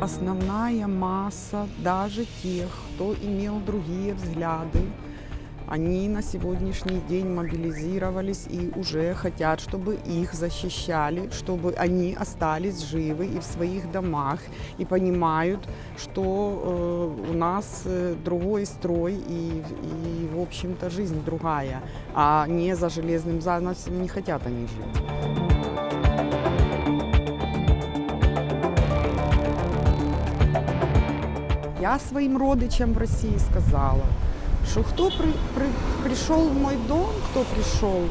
основная масса даже тех, кто имел другие взгляды, они на сегодняшний день мобилизировались и уже хотят, чтобы их защищали, чтобы они остались живы и в своих домах, и понимают, что э, у нас э, другой строй и, и, в общем-то, жизнь другая, а не за железным занавесом не хотят они жить. Я своим родичам в России сказала, что кто при, при- пришел в мой дом, кто пришел,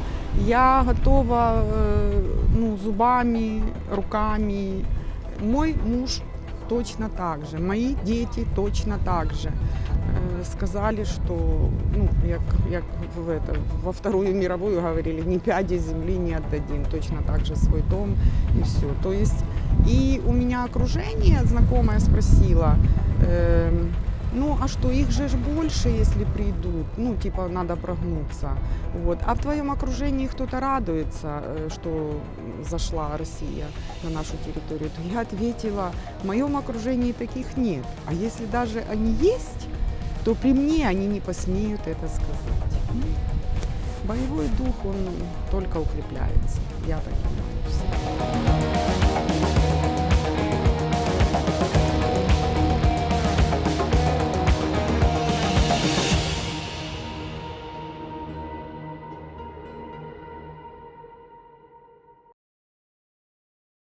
я готова э, ну, зубами, руками. Мой муж точно так же, мои дети точно так же. Э, Сказали, что, ну, як, як в это, во Вторую мировую говорили, ни пяди земли не отдадим, точно так же свой дом и все. То есть и у меня окружение знакомая спросила, эм, ну а что, их же ж больше, если придут, ну типа надо прогнуться. Вот. А в твоем окружении кто-то радуется, э, что зашла Россия на нашу территорию. То я ответила, в моем окружении таких нет. А если даже они есть, то при мне они не посмеют это сказать. Боевой дух, он только укрепляется. Я так.